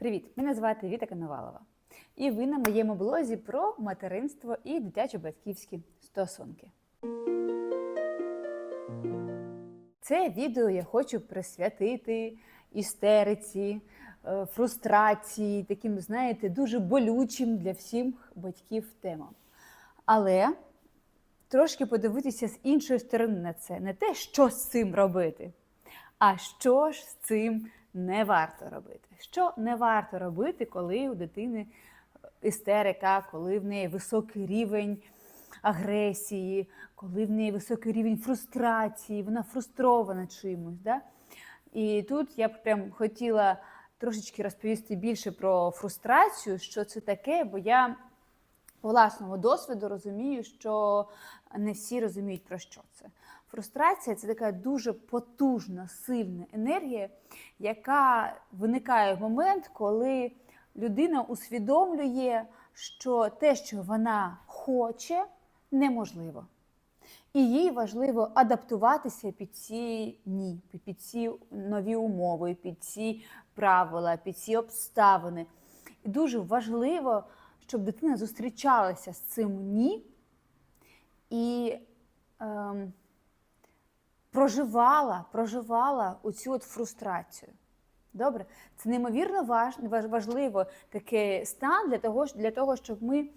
Привіт! Мене звати Віта Коновалова. І ви на моєму блозі про материнство і дитячо-батьківські стосунки. Це відео я хочу присвятити істериці, е, фрустрації, таким, знаєте, дуже болючим для всіх батьків темам. Але трошки подивитися з іншої сторони на це, не те, що з цим робити, а що ж з цим не варто робити. Що не варто робити, коли у дитини істерика, коли в неї високий рівень агресії, коли в неї високий рівень фрустрації, вона фрустрована чимось. Да? І тут я б прям хотіла трошечки розповісти більше про фрустрацію, що це таке, бо я по власному досвіду розумію, що не всі розуміють про що це. Фрустрація це така дуже потужна, сильна енергія, яка виникає в момент, коли людина усвідомлює, що те, що вона хоче, неможливо. І їй важливо адаптуватися під ці ні, під ці нові умови, під ці правила, під ці обставини. І дуже важливо, щоб дитина зустрічалася з цим ні і ем, проживала, проживала оцю от фрустрацію. Добре? Це неймовірно важ, важ- важливо такий стан для того, для того, щоб ми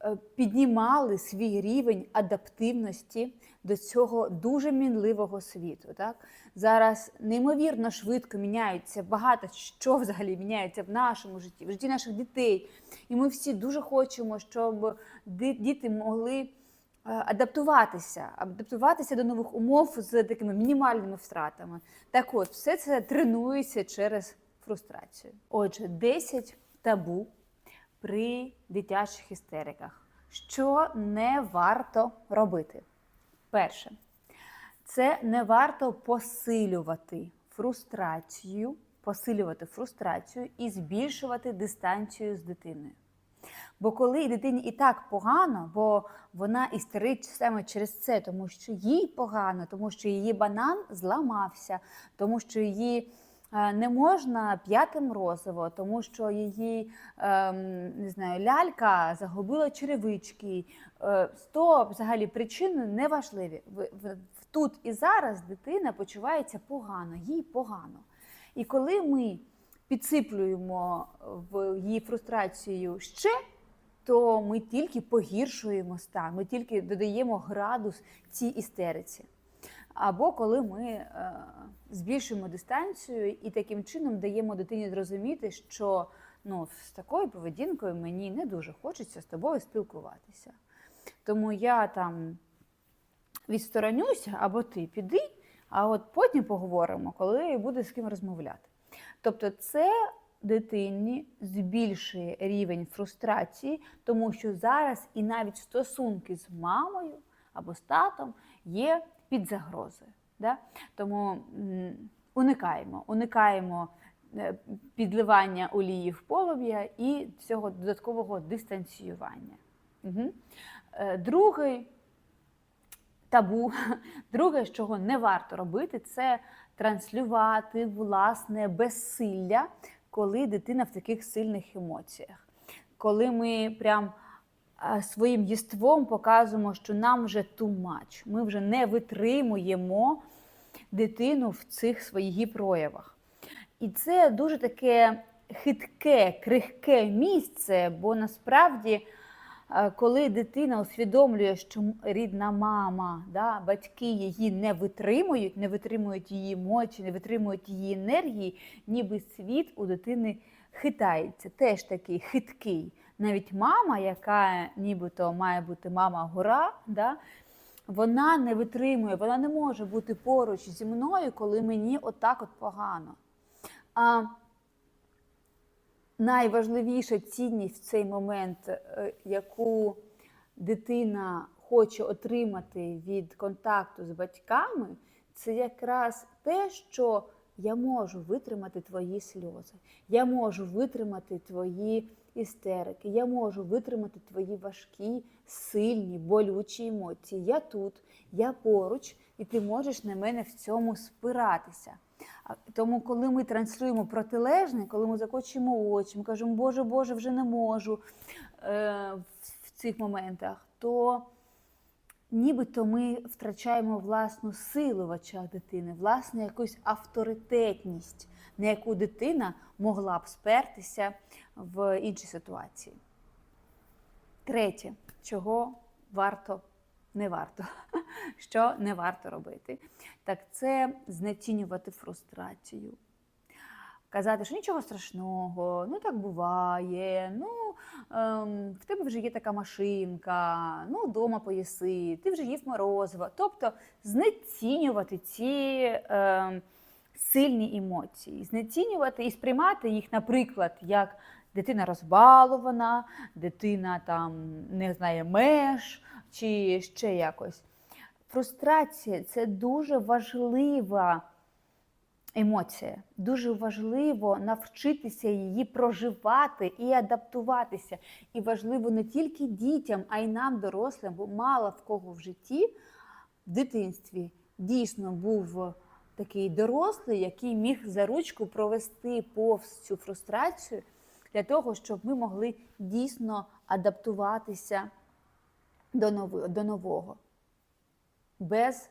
е, піднімали свій рівень адаптивності до цього дуже мінливого світу. Так? Зараз неймовірно швидко міняється багато що взагалі міняється в нашому житті, в житті наших дітей. І ми всі дуже хочемо, щоб діти могли адаптуватися, адаптуватися до нових умов з такими мінімальними втратами. Так от, все це тренується через фрустрацію. Отже, 10 табу при дитячих істериках. Що не варто робити? Перше, це не варто посилювати фрустрацію, посилювати фрустрацію і збільшувати дистанцію з дитиною. Бо коли дитині і так погано, бо вона істерить саме через це, тому що їй погано, тому що її банан зламався, тому що її е, не можна п'яти морозиво, тому що її ем, не знаю, лялька загубила черевички. Е, Сто взагалі причини неважливі. Тут і зараз дитина почувається погано, їй погано. І коли ми підсиплюємо в її фрустрацію ще, то ми тільки погіршуємо стан, ми тільки додаємо градус цій істериці. Або коли ми е, збільшуємо дистанцію і таким чином даємо дитині зрозуміти, що ну, з такою поведінкою мені не дуже хочеться з тобою спілкуватися. Тому я там відсторонюся, або ти піди, а от потім поговоримо, коли буде з ким розмовляти. Тобто, це дитині збільшує рівень фрустрації, тому що зараз і навіть стосунки з мамою або з татом є під загрозою. Да? Тому уникаємо, уникаємо е, підливання олії в полум'я і цього додаткового дистанціювання. Угу. Другий табу, друге, чого не варто робити, це транслювати власне безсилля, коли дитина в таких сильних емоціях. Коли ми прям своїм єством показуємо, що нам вже much, ми вже не витримуємо дитину в цих своїх проявах. І це дуже таке хитке, крихке місце, бо насправді, е, коли дитина усвідомлює, що рідна мама, да, батьки її не витримують, не витримують її емоції, не витримують її енергії, ніби світ у дитини хитається, теж такий хиткий. Навіть мама, яка нібито має бути мама гора, да, вона не витримує, вона не може бути поруч зі мною, коли мені отак от погано. А найважливіша цінність в цей момент, е, яку дитина хоче отримати від контакту з батьками, це якраз те, що я можу витримати твої сльози, я можу витримати твої істерики, я можу витримати твої важкі, сильні, болючі емоції. Я тут, я поруч, і ти можеш на мене в цьому спиратися. Тому, коли ми транслюємо протилежне, коли ми закочуємо очі, ми кажемо, Боже, Боже, вже не можу е, в цих моментах, то нібито ми втрачаємо власну силу в очах дитини, власну якусь авторитетність, на яку дитина могла б спертися в іншій ситуації. Третє, чого варто, не варто, що не варто робити, так це знецінювати фрустрацію. Казати, що нічого страшного, ну так буває, ну ем, в тебе вже є така машинка, ну вдома поїси, ти вже їв морозиво. Тобто знецінювати ці ем, сильні емоції, знецінювати і сприймати їх, наприклад, як дитина розбалована, дитина там не знає меж чи ще якось. Фрустрація це дуже важлива емоція. Дуже важливо навчитися її проживати і адаптуватися. І важливо не тільки дітям, а й нам, дорослим, бо мало в кого в житті в дитинстві дійсно був такий дорослий, який міг за ручку провести повз цю фрустрацію для того, щоб ми могли дійсно адаптуватися до нового без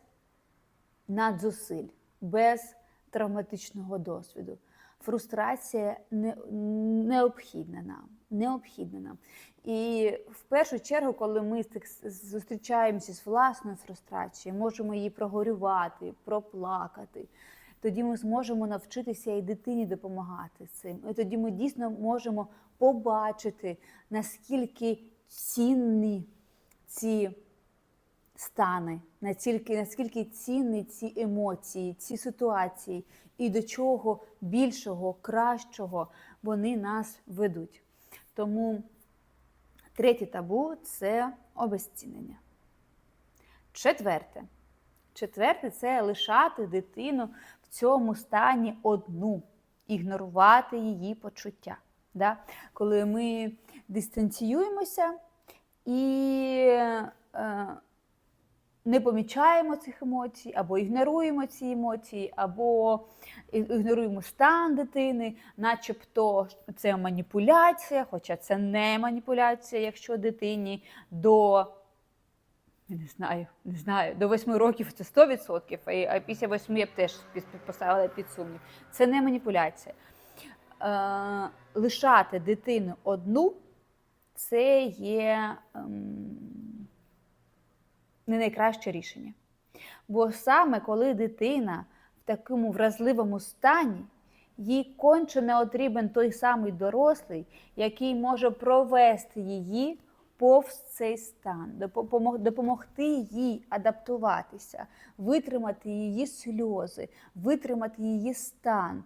надзусиль, без травматичного досвіду. Фрустрація не, необхідна нам. Необхідна нам. І в першу чергу, коли ми зустрічаємося з власною фрустрацією, можемо її прогорювати, проплакати. Тоді ми зможемо навчитися і дитині допомагати цим. І тоді ми дійсно можемо побачити, наскільки цінні ці стани, наскільки, наскільки цінні ці емоції, ці ситуації, і до чого більшого, кращого вони нас ведуть. Тому третє табу це обезцінення. Четверте. Четверте це лишати дитину в цьому стані одну, ігнорувати її почуття. Да? Коли ми дистанціюємося і е, не помічаємо цих емоцій, або ігноруємо ці емоції, або ігноруємо стан дитини, начебто це маніпуляція, хоча це не маніпуляція, якщо дитині до не знаю, не знаю, до 8 років це 100%, а після 8 я б теж поставила під сумнів. Це не маніпуляція. Е, лишати дитину одну це є ем, не найкраще рішення. Бо саме коли дитина в такому вразливому стані, їй конче не потрібен той самий дорослий, який може провести її повз цей стан, допомогти їй адаптуватися, витримати її сльози, витримати її стан,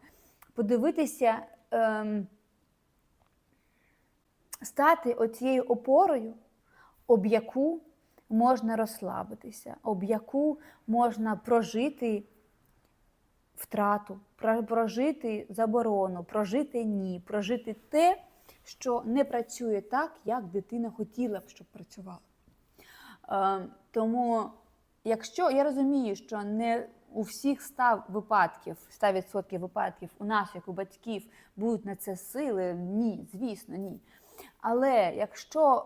подивитися, ем, стати оцією опорою, об яку можна розслабитися, об яку можна прожити втрату, прожити заборону, прожити ні, прожити те, що не працює так, як дитина хотіла б, щоб працювало. Е, тому, якщо я розумію, що не у всіх 100 випадків, 100% випадків у нас, як у батьків, будуть на це сили, ні, звісно, ні. Але якщо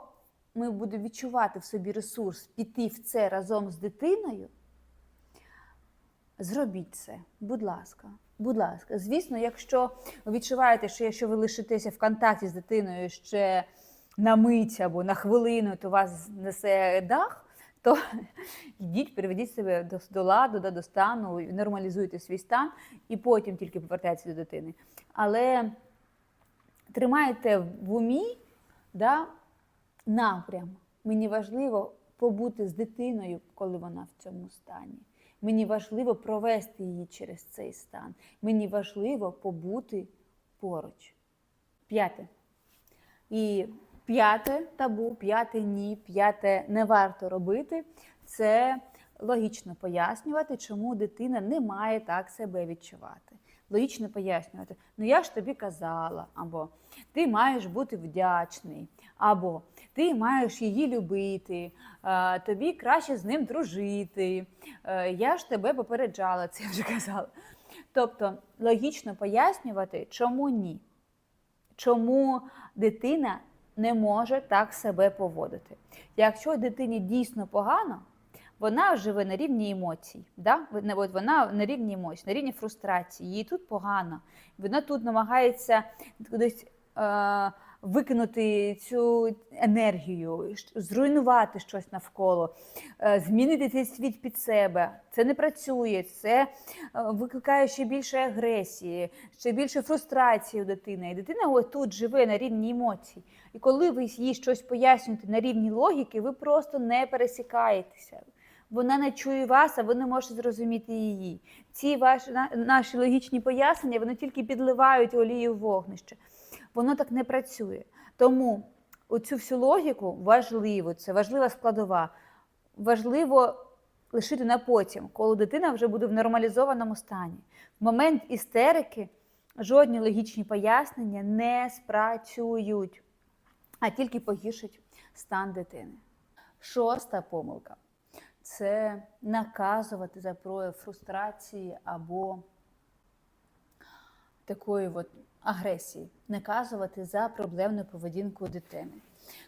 ми будемо відчувати в собі ресурс піти в це разом з дитиною, зробіть це, будь ласка. Будь ласка, звісно, якщо відчуваєте, що якщо ви лишитеся в контакті з дитиною ще на мить або на хвилину, то вас несе дах, то йдіть, приведіть себе до, до ладу, до, до стану, нормалізуйте свій стан, і потім тільки повертайтеся до дитини. Але тримайте в умі да, напрям. Мені важливо побути з дитиною, коли вона в цьому стані. Мені важливо провести її через цей стан. Мені важливо побути поруч. П'яте. І п'яте табу, п'яте ні, п'яте не варто робити. Це логічно пояснювати, чому дитина не має так себе відчувати. Логічно пояснювати, ну я ж тобі казала, або ти маєш бути вдячний, або ти маєш її любити, е, тобі краще з ним дружити. е, Я ж тебе попереджала, це я вже казала. Тобто логічно пояснювати, чому ні. Чому дитина не може так себе поводити. Якщо дитині дійсно погано, вона живе на рівні емоцій. Да? От вона на рівні емоцій, на рівні фрустрації, їй тут погано. Вона тут намагається кудись е, викинути цю енергію, зруйнувати щось навколо, е, змінити цей світ під себе. Це не працює, це е, викликає ще більше агресії, ще більше фрустрації у дитини. І дитина тут живе на рівні емоцій. І коли ви їй щось пояснюєте на рівні логіки, ви просто не пересікаєтеся. Вона не чує вас, а ви не можете зрозуміти її. Ці ваші наші логічні пояснення вони тільки підливають олію в вогнище. Воно так не працює. Тому оцю всю логіку важливо, це важлива складова. Важливо лишити на потім, коли дитина вже буде в нормалізованому стані. В момент істерики жодні логічні пояснення не спрацюють, а тільки погіршать стан дитини. Шоста помилка це наказувати за прояв фрустрації або такої от агресії, наказувати за проблемну поведінку дитини.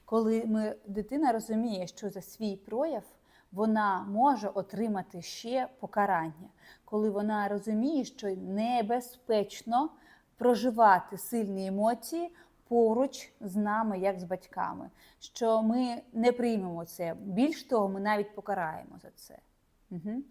Коли ми, дитина розуміє, що за свій прояв вона може отримати ще покарання, коли вона розуміє, що небезпечно проживати сильні емоції поруч з нами, як з батьками, що ми не приймемо це. Більш того, ми навіть покараємо за це. Угу.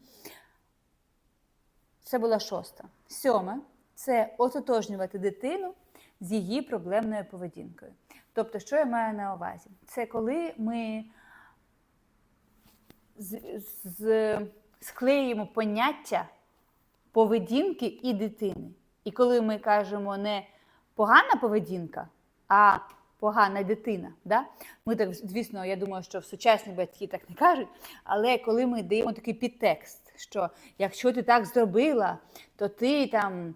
Це була шоста. Сьоме це ототожнювати дитину з її проблемною поведінкою. Тобто, що я маю на увазі? Це коли ми з, з, склеюємо поняття поведінки і дитини. І коли ми кажемо не погана поведінка, а погана дитина. Да? Ми так, звісно, я думаю, що сучасні батьки так не кажуть, але коли ми даємо такий підтекст, що якщо ти так зробила, то ти там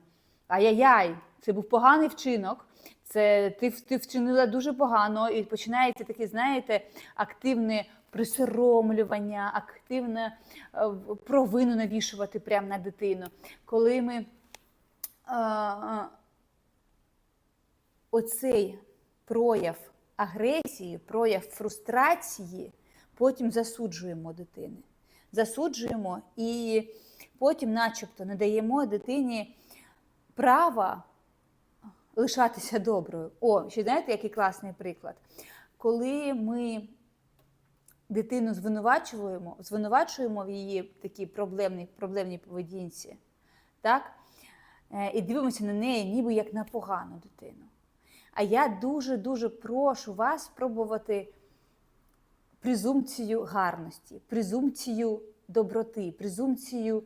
ай-яй-яй, це був поганий вчинок. Це ти, ти вчинила дуже погано, і починається таке, знаєте, активне присоромлювання, активне е, провину навішувати прямо на дитину. Коли ми е, е, оцей прояв агресії, прояв фрустрації, потім засуджуємо дитини. Засуджуємо і потім, начебто, не даємо дитині права лишатися доброю. О, ще знаєте, який класний приклад? Коли ми дитину звинувачуємо, звинувачуємо в її такій проблемній, проблемній поведінці, так? Е, і дивимося на неї, ніби як на погану дитину. А я дуже-дуже прошу вас спробувати презумпцію гарності, презумпцію доброти, презумпцію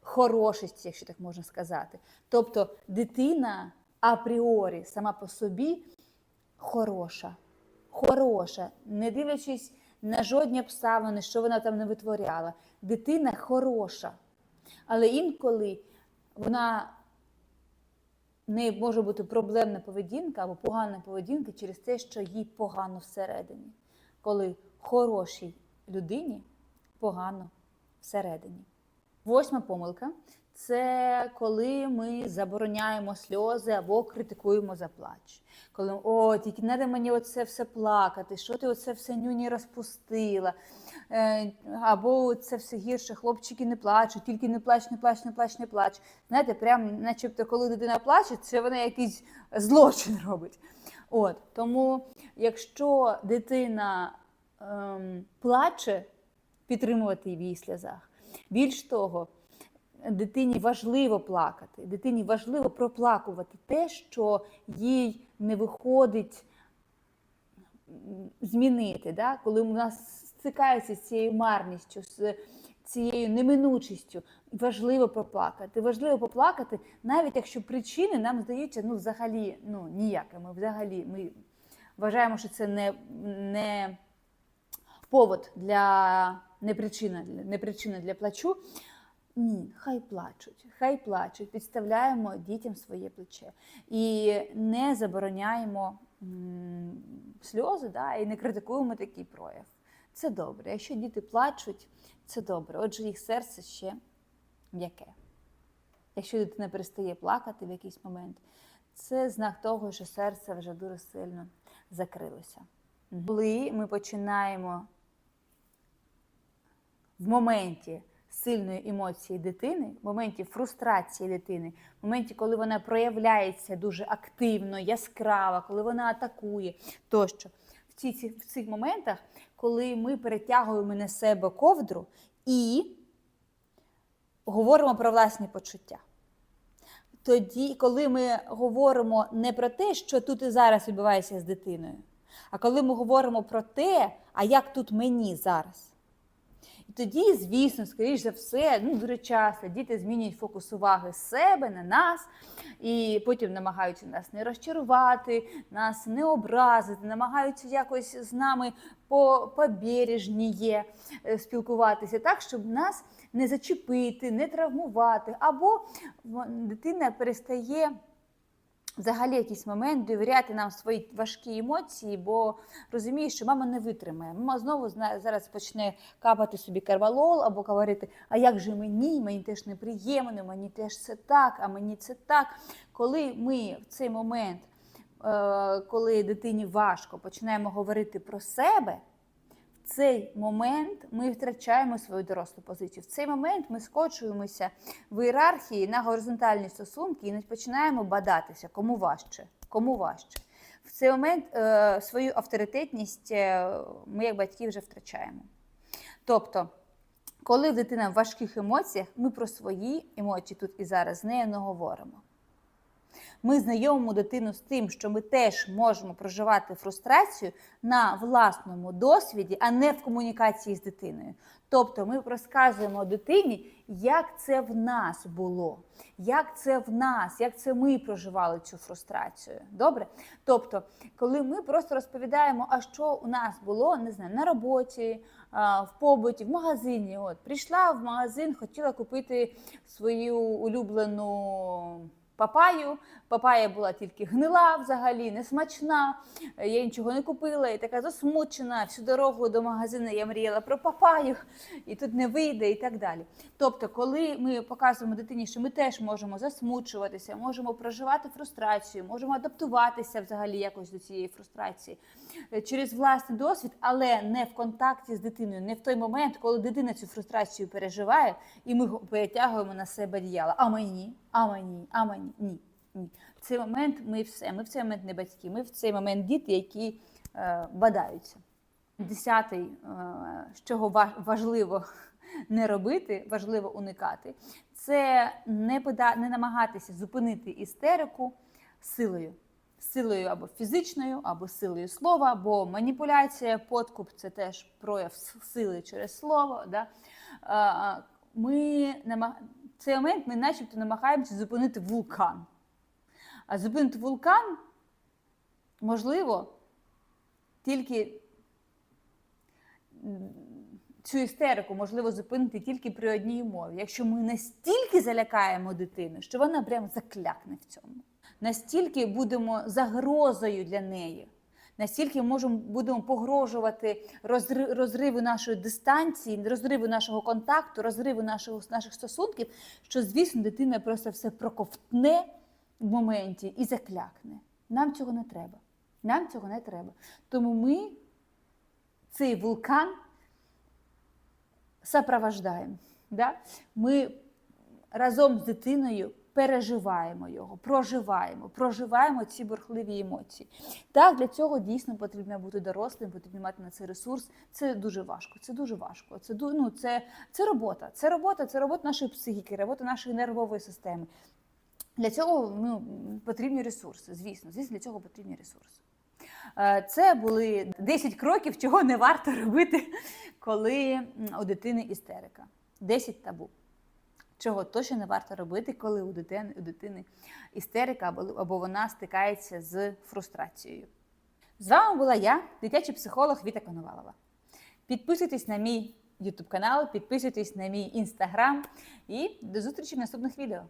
хорошості, якщо так можна сказати. Тобто дитина апріорі сама по собі хороша, хороша, не дивлячись на жодні обставини, що вона там не витворяла. Дитина хороша. Але інколи вона в неї може бути проблемна поведінка або погана поведінка через те, що їй погано всередині, коли хорошій людині погано всередині. Восьма помилка це коли ми забороняємо сльози або критикуємо за плач. Коли о, тільки не мені оце все плакати, що ти оце все нюні розпустила. Е, або це все гірше, хлопчики не плачуть, тільки не плач, не плач, не плач, не плач. Знаєте, прям, начебто, коли дитина плаче, це вона якийсь злочин робить. От, тому, якщо дитина ем, плаче, підтримувати її в її сльозах. Більш того, дитині важливо плакати, дитині важливо проплакувати те, що їй не виходить змінити, да? коли у нас стикається з цією марністю, з цією неминучістю. Важливо проплакати. Важливо поплакати, навіть якщо причини нам здаються ну, взагалі ну, ніякими. Взагалі, ми вважаємо, що це не, не повод для не причина, не причина для плачу. Ні, хай плачуть, хай плачуть, підставляємо дітям своє плече і не забороняємо м, сльози, да, і не критикуємо такий прояв. Це добре. Якщо діти плачуть, це добре. Отже, їх серце ще м'яке. Якщо дитина перестає плакати в якийсь момент, це знак того, що серце вже дуже сильно закрилося. Коли ми починаємо в моменті сильної емоції дитини, в моменті фрустрації дитини, моменті, коли вона проявляється дуже активно, яскраво, коли вона атакує тощо. В, ці- в цих моментах, коли ми перетягуємо на себе ковдру і говоримо про власні почуття. Тоді, коли ми говоримо не про те, що тут і зараз відбувається з дитиною, а коли ми говоримо про те, а як тут мені зараз. Тоді, звісно, скоріш за все, ну дуже часто діти змінюють фокус уваги з себе на нас, і потім намагаються нас не розчарувати, нас не образити, намагаються якось з нами по побережніє е, спілкуватися, так, щоб нас не зачепити, не травмувати, або дитина перестає взагалі якийсь момент довіряти нам свої важкі емоції, бо розуміє, що мама не витримає. Мама знову зараз почне капати собі карвалол або говорити, а як же мені, мені теж неприємно, мені теж це так, а мені це так. Коли ми в цей момент, е, коли дитині важко, починаємо говорити про себе. Цей момент ми втрачаємо свою дорослу позицію. В цей момент ми скочуємося в ієрархії на горизонтальні стосунки і починаємо бадатися, кому важче, кому важче. В цей момент е, свою авторитетність е, ми, як батьки, вже втрачаємо. Тобто, коли дитина в важких емоціях, ми про свої емоції тут і зараз з нею не говоримо. Ми знайомимо дитину з тим, що ми теж можемо проживати фрустрацію на власному досвіді, а не в комунікації з дитиною. Тобто ми розказуємо дитині, як це в нас було, як це в нас, як це ми проживали цю фрустрацію. Добре? Тобто, коли ми просто розповідаємо, а що у нас було, не знаю, на роботі, в побуті, в магазині. От прийшла в магазин, хотіла купити свою улюблену. Папаю, папая була тільки гнила взагалі, несмачна. Я нічого не купила і така засмучена. Всю дорогу до магазину я мріяла про папаю, і тут не вийде, і так далі. Тобто, коли ми показуємо дитині, що ми теж можемо засмучуватися, можемо проживати фрустрацію, можемо адаптуватися взагалі якось до цієї фрустрації е, через власний досвід, але не в контакті з дитиною, не в той момент, коли дитина цю фрустрацію переживає, і ми перетягуємо на себе одіяло. А мені, а мені, а мені. Ні. В цей момент ми все. Ми в цей момент не батьки, ми в цей момент діти, які е, бадаються. Десятий, е, з чого важливо не робити, важливо уникати, це не, пода- не намагатися зупинити істерику силою. Силою або фізичною, або силою слова, бо маніпуляція, подкуп це теж прояв сили через слово. Да? Е, Ми нама- в цей момент ми начебто намагаємося зупинити вулкан. А зупинити вулкан можливо тільки цю істерику можливо зупинити тільки при одній умові. Якщо ми настільки залякаємо дитину, що вона прямо заклякне в цьому, настільки будемо загрозою для неї. Настільки можемо будемо погрожувати розриву нашої дистанції, розриву нашого контакту, розриву нашого, наших стосунків, що, звісно, дитина просто все проковтне в моменті і заклякне. Нам цього не треба. Нам цього не треба. Тому ми цей вулкан сопровождаємо. Да? Ми разом з дитиною переживаємо його, проживаємо, проживаємо ці бурхливі емоції. Так, для цього дійсно потрібно бути дорослим, потрібно мати на це ресурс. Це дуже важко. Це дуже важко. Це ну, це, це робота. Це робота, це робота нашої психіки, робота нашої нервової системи. Для цього ну, потрібні ресурси, звісно. Звісно, для цього потрібні ресурси. Е, Це були 10 кроків, чого не варто робити, коли у дитини істерика. 10 табу. Чого точно не варто робити, коли у дитини, у дитини істерика або, або вона стикається з фрустрацією. З вами була я, дитячий психолог Віта Коновалова. Підписуйтесь на мій YouTube канал, підписуйтесь на мій інстаграм і до зустрічі в наступних відео.